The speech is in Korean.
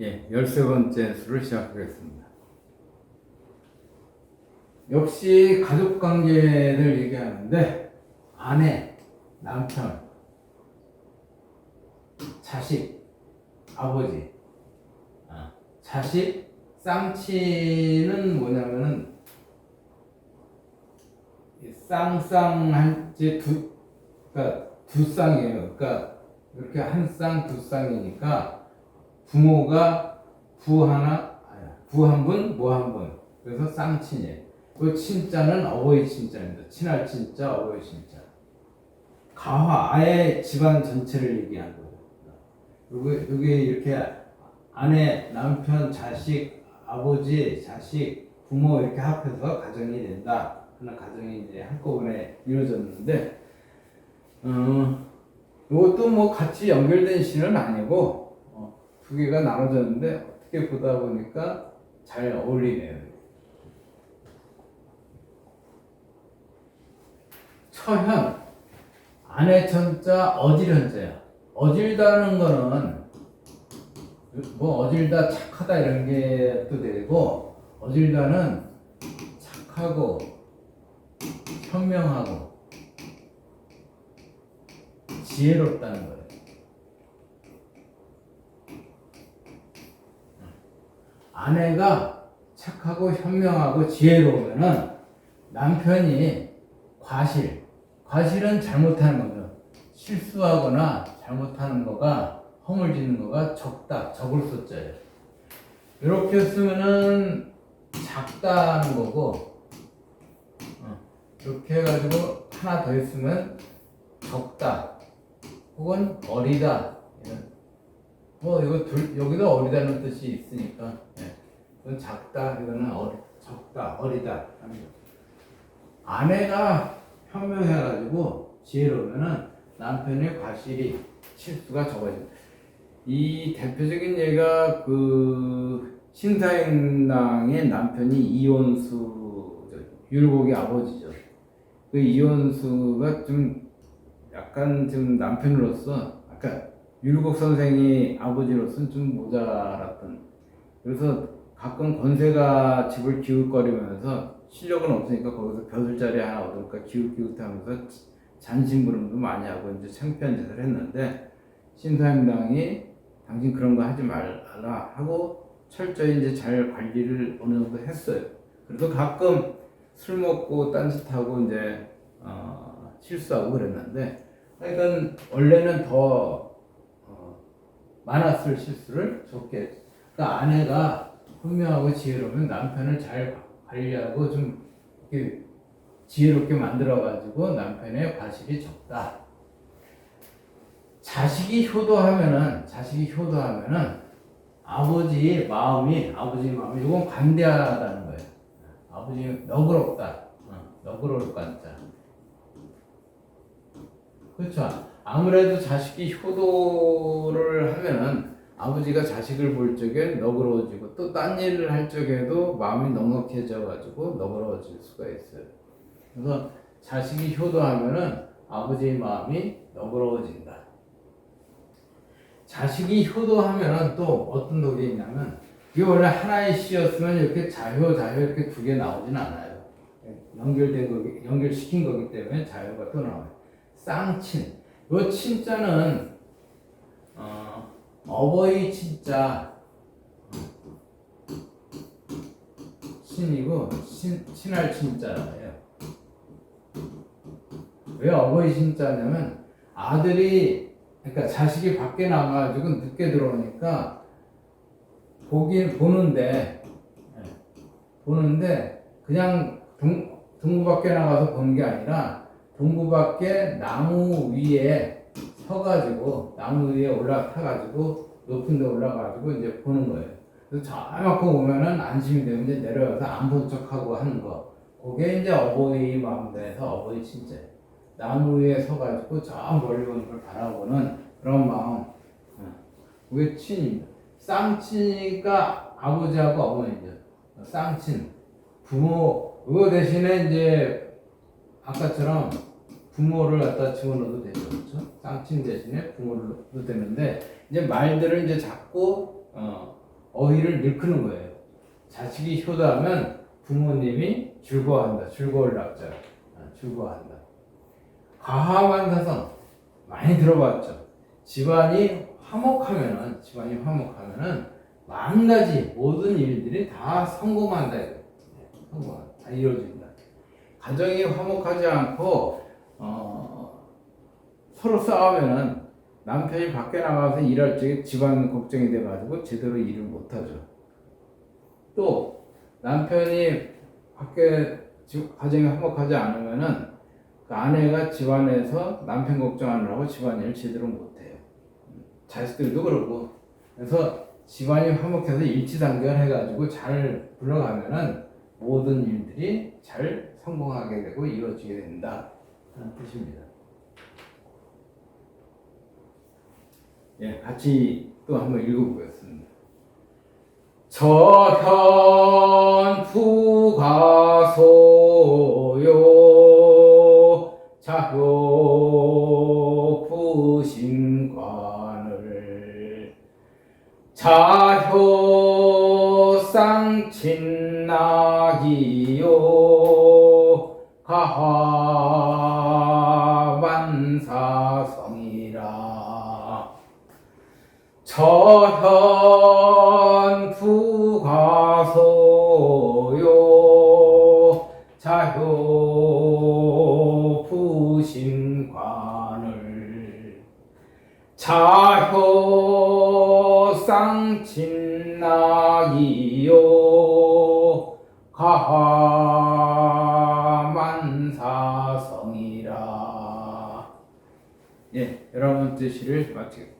예, 열세 번째 수를 시작하겠습니다. 역시 가족 관계를 얘기하는데 아내, 남편, 자식, 아버지, 아, 자식, 쌍치는 뭐냐면은 이 쌍쌍한 이제 두 그러니까 두 쌍이에요. 그러니까 이렇게 한 쌍, 두 쌍이니까 부모가 부 하나, 부 한 분, 모 한 분. 그래서 쌍친이에요. 그 친자는 어버이 친자입니다. 친할 친자, 어버이 친자. 가화, 아예 집안 전체를 얘기한 거예요. 요게, 요게 이렇게 아내, 남편, 자식, 아버지, 자식, 부모 이렇게 합해서 가정이 된다. 하는 가정이 이제 한꺼번에 이루어졌는데, 어, 이것도 뭐 같이 연결된 시는 아니고, 어, 두 개가 나눠졌는데, 어떻게 보다 보니까 잘 어울리네요. 처현, 아내 천자, 어질 현자야. 어질다는 거는, 뭐 어질다, 착하다 이런 게 또 되고, 어질다는 착하고, 현명하고, 지혜롭다는 거예요. 아내가 착하고 현명하고 지혜로우면은 남편이 과실, 과실은 잘못하는 거죠. 실수하거나 잘못하는 거가 허물 짓는 거가 적다, 적을 숫자예요. 이렇게 쓰면은 작다는 거고, 어, 이렇게 해가지고 하나 더 있으면 적다, 혹은 어리다 이런. 뭐 이거 둘 여기도 어리다는 뜻이 있으니까, 예. 이건 작다, 이거는 어리, 적다, 어리다. 아내가 현명해가지고 지혜로우면은 남편의 과실이 실수가 적어진다. 이 대표적인 예가 그 신사임당의 남편이 이원수 율곡의 아버지죠. 그 이원수가 좀 약간 좀 남편으로서 아까 율곡 선생이 아버지로서는 좀 모자랐던 그래서 가끔 권세가 집을 기웃거리면서 실력은 없으니까 거기서 벼슬자리 하나 얻으니까 기웃기웃하면서 잔심부름도 많이 하고 이제 창피한 짓을 했는데 신사임당이 당신 그런 거 하지 말라 하고 철저히 이제 잘 관리를 어느 정도 했어요. 그래도 가끔 술 먹고 딴짓하고 이제 어, 실수하고 그랬는데 하여간 원래는 더 어, 많았을 실수를 적게. 그러니까 아내가 현명하고 지혜로우면 남편을 잘 관리하고 좀 이렇게 지혜롭게 만들어가지고 남편의 과실이 적다. 자식이 효도하면은 자식이 효도하면은 아버지의 마음이 아버지 마음이 이건 관대하다는 거예요. 아버지 너그럽다. 어, 너그러울 관자. 그렇죠. 아무래도 자식이 효도를 하면은 아버지가 자식을 볼 적에 너그러워지고 또 딴 일을 할 적에도 마음이 넉넉해져 가지고 너그러워질 수가 있어요. 그래서 자식이 효도하면은 아버지의 마음이 너그러워진다. 자식이 효도하면은 또 어떤 독이 있냐면 이게 원래 하나의 시였으면 이렇게 자효 자효 이렇게 두 개 나오진 않아요. 연결된 거기 연결시킨 거기 때문에 자효가 또 나와요. 쌍친. 이 친자는 어, 어버이 친자 친이고 친, 친할 친자예요. 왜 어버이 친자냐면 아들이 그러니까 자식이 밖에 나가가지고 늦게 들어오니까 보긴 보는데 예, 보는데 그냥 동, 동구 밖에 나가서 보는 게 아니라 동구 밖에 나무 위에 서가지고 나무 위에 올라타가지고 높은 데 올라가지고 이제 보는 거예요. 그래서 저만큼 오면은 안심이 되면 이제 내려와서 안 본 척하고 하는 거. 그게 이제 어버이 마음대에서 어버이 친자. 나무 위에 서가지고 저 멀리 오는 걸 바라보는 그런 마음. 어, 그게 친입니다. 쌍친이니까 아버지하고 어머니죠. 쌍친. 부모, 그거 대신에 이제 아까처럼 부모를 갖다 집어넣어도 되죠. 그렇죠? 쌍친 대신에 부모를 넣어도 되는데 이제 말들을 이제 자꾸 어, 어휘를 늘크는 거예요. 자식이 효도하면 부모님이 즐거워한다. 즐거울 낙자. 아, 즐거워한다. 가하만사성 많이 들어봤죠. 집안이 화목하면은 집안이 화목하면은 만 가지 모든 일들이 다 성공한다. 이거. 성공, 다 이루어진다. 가정이 화목하지 않고 어, 서로 싸우면은 남편이 밖에 나가서 일할 적에 집안 걱정이 돼가지고 제대로 일을 못하죠. 또 남편이 밖에 집- 가정이 화목하지 않으면은 그 아내가 집안에서 남편 걱정하느라고 집안일을 제대로 못해요. 자식들도 그렇고 그래서 집안이 화목해서 일치단결해가지고 잘 굴러가면은 모든 일들이 잘 성공하게 되고 이루어지게 된다 하는 뜻입니다. 예, 같이 또 한번 읽어보겠습니다. 저현 부가소요 자효 부신관을 자효상 친나기요 가하 저현 부가소요. 자효 부신관을. 자효상 친나기요. 가하만사성이라. 예 여러분 뜻을 마치겠습니다.